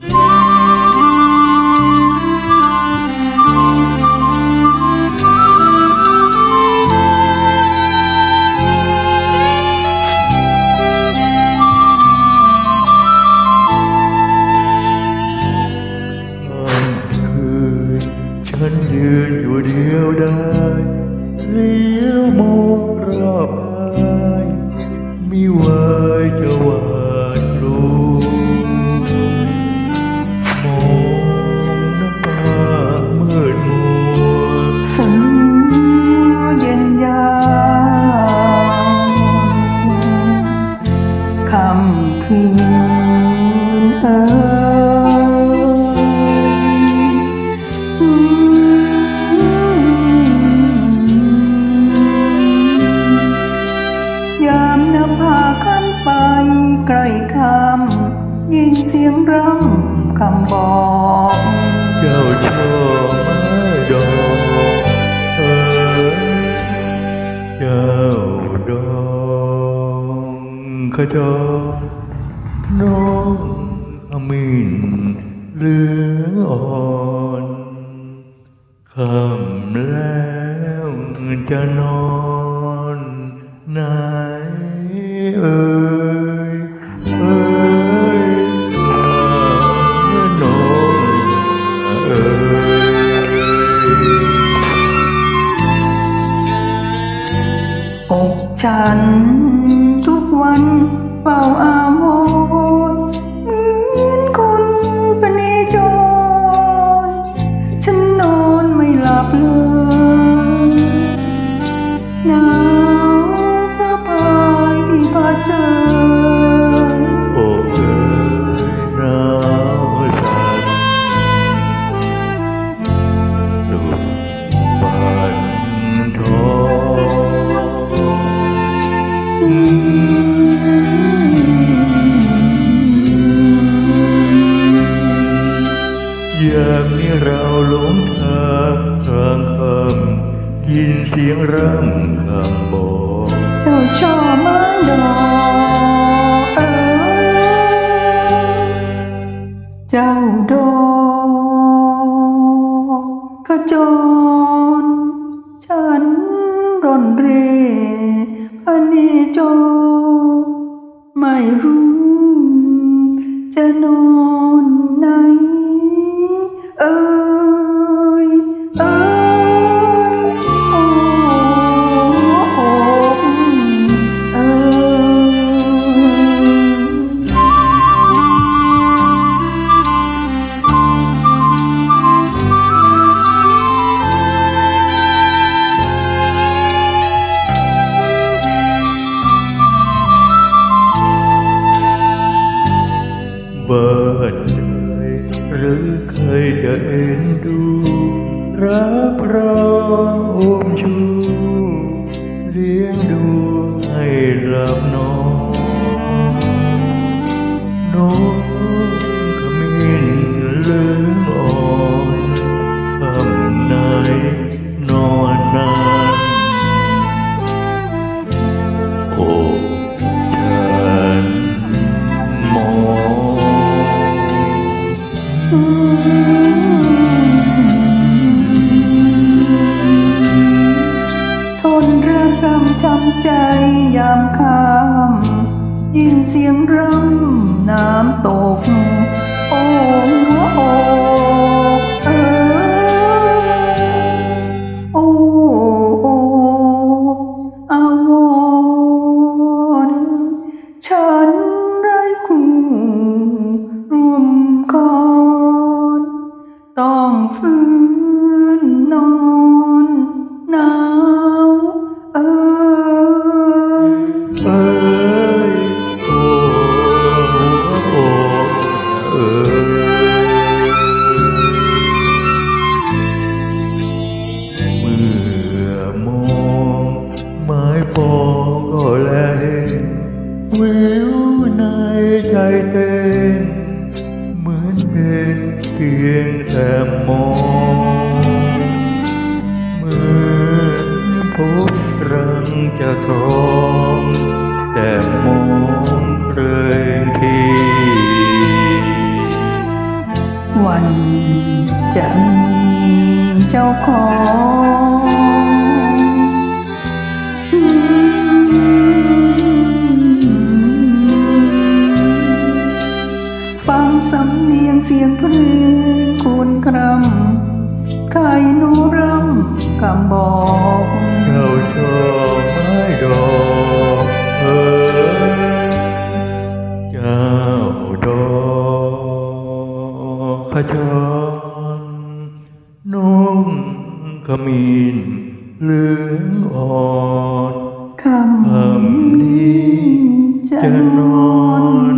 คื ล้คำยินเสียงร่ำคำบอกเจ้าชอบไม้ดอกเอ๋ยเจ้าดองขจรน้องขมิ้นเหลืองอ่อนคำแล้วจะนอนไหน ฉันทุกวันเฝ้าอาวรณ์เหมือนคนเป็นโจรฉันนอนไม่หลับเลยหนาวพระพายที่พาเจอ เรางทางกลางคำยินเสียงร่ำคำบอกเจ้าช่อไม้ดอกเอ๋ยเจ้าดอกขจรฉันร่อนเร่พนีจรไม่รู้จะนอน รือใครจะเอ็นดูรับรองอมชู เลี้ยงดูให้หลับนอนามค่ำยินเสียงร่ำน้ำตก โอ้หัวอ องก็แลเห็นวิวในใจเต้นเหมือนเป็นเพียงแต่มองเหมือนพบรังจะครองแต่มองเรื่องทีวันจะมีเจ้าของ เนียงเสียงเพลงคุณครำใครนูรำคำบอกเจ้าชอบไม้ดอกเอ๋ยเจ้าดอกขจรนุ่มขมิ้นเหลืองอ่อนคำนี้จะจะน